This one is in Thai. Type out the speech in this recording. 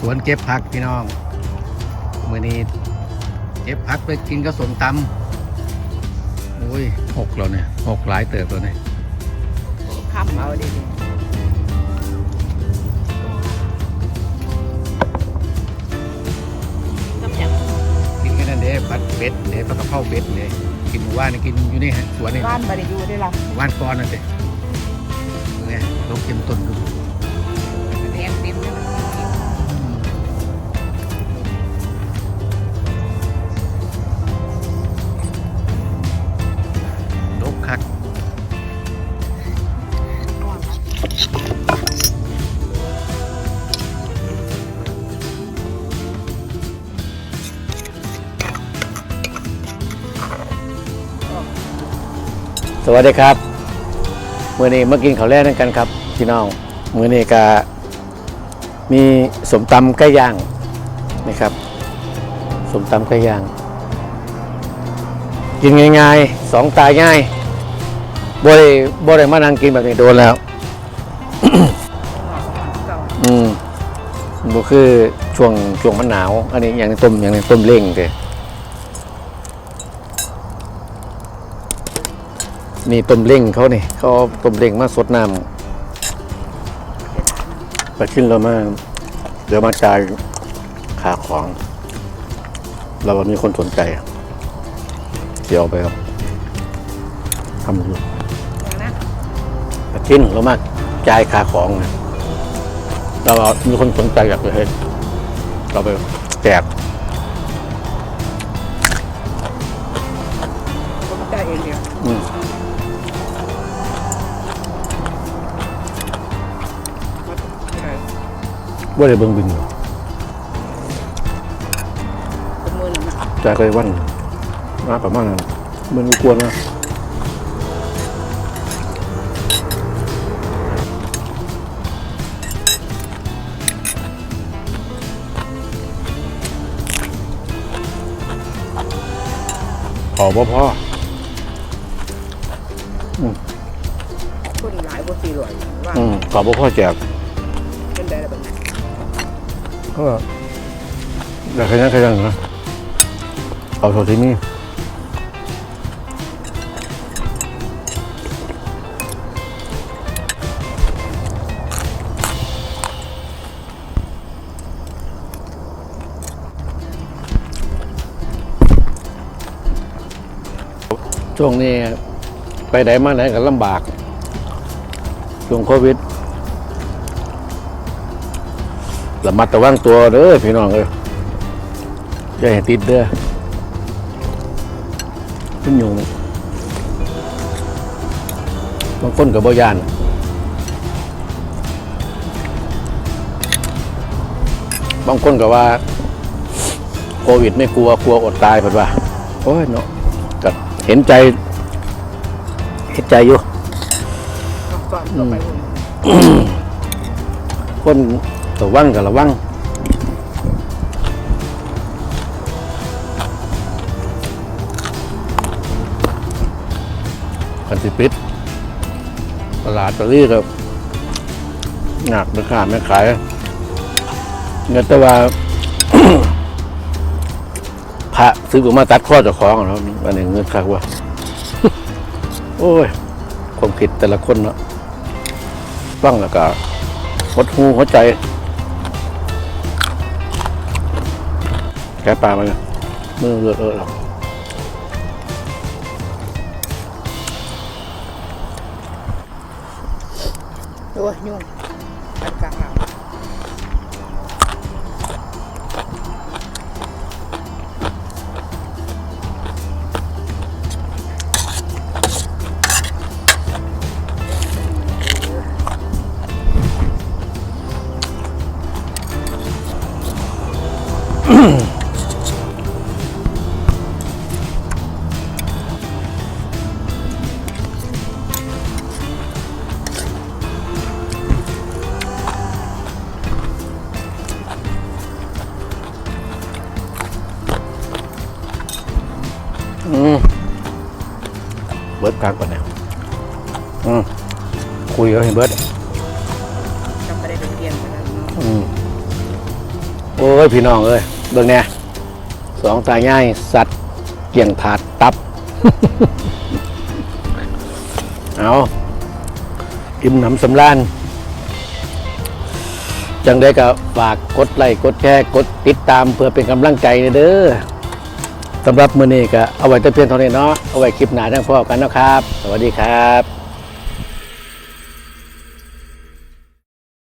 สวนเก็บผักพี่น้องมื่อนี้เก็บผักไปกินก็สมตำโอ้ยหกแล้วเนี่ยหกหลายเติบแล้วเนี่ยคำเอาดิน้ำหยังกินกันนั่นเด้ผัดเป็ดเด้ผัดกะเพราเป็ดเด้กินหมู่บ้านนี่กินอยู่นี่ฮะสวนนี่บ้านบริยูได้ละหมู่บ้านก้อนนั่นเด้ไงลงเต็มต้นดูแด สวัสดีครับมื่อนี้มากินข้าวแรกนั่นกันครับพี่น้องมื่อนี้ก็มีสมตำไก่ย่างนะครับสมตำไก่ย่าง กินง่ายๆสองตายง่ายบ่ได้บ่ได้มานั่งกินแบบนี้โดนแล้ว อืมบ่คือช่วงช่วงมันหนาว อันนี้อย่างในต้มอย่างในต้มเล้งเด้ นี่ต้มเล้งเขานี่เขาเอาต้มเล้งมาสดน้ำไปขึ้นแล้วมาเดี๋ยวมาจ่ายค่าของ เรามีคนสนใจเดี๋ยวเอาไปครับทำอยู่อย่างนะไปขึ้นเรามาจ่ายค่าของนะเรามีคนสนใจอยากจะให้เราไปแจกผมจะเองเดียว ว่าได้เบิ่งบินอยู่เป็นมือหนึ่งนะจ่ายไปวันมาประมาณนั้นมันกวนนะขอบ่พ่อคนหลายบสี่ร้อยว่าอืมขอบ่พ่อแจกเป็นได้แบบนั้น ก็อยากขยันขยันนะเอาโทรที่นี่ช่วงนี้ไปไหนมาไหนก็ลำบากช่วงโควิด ระมัดระวังตัวเด้อพี่น้องเอ้ยอย่าให้ติดเด้อขึ้นยุงบางคนกับบ่ยานบางคนก็ว่า โควิดไม่กลัวกลัวอดตายเพิ่นว่าโอ้ยเนาะก็เห็นใจ เห็นใจอยู่เอาก่อน ต่อไปหุ่นคนระวังกับระวังคันสิปิดตลาดตะลี่ก็หนักราคาไม่ขายเงินแต่ว่าพระซื้อมาตัดข้อเจ้าของเนาะอันนี้เงินคักว่าโอ้ยความคิดแต่ละคนเนาะฟังแล้วก็หดหูหัวใจ แกะปลามาเลยมือเลือดเออหรอกโอ้ยยุ่ง อืมเบิร์ดพักก่อนเนี่ยอืมคุยกับให้เบิร์ดจำไม่ได้เป็นเรียนไปแล้วเนาะอืมยพี่น้องเอ้ยเบิ่งเนี่ยสองตาย่าย สัตว์เกี่ยงถาดตับ เอาอิ่มหนำสำราญจังได้ก็ฝากกดไลค์กดแชร์กดติดตามเพื่อเป็นกำลังใจเด้อ สำหรับมือนี้ก็เอาไว้แต่เพียงเท่านี้เนาะเอาไว้คลิปหน้าทั้งพอกันนะครับ สวัสดีครับ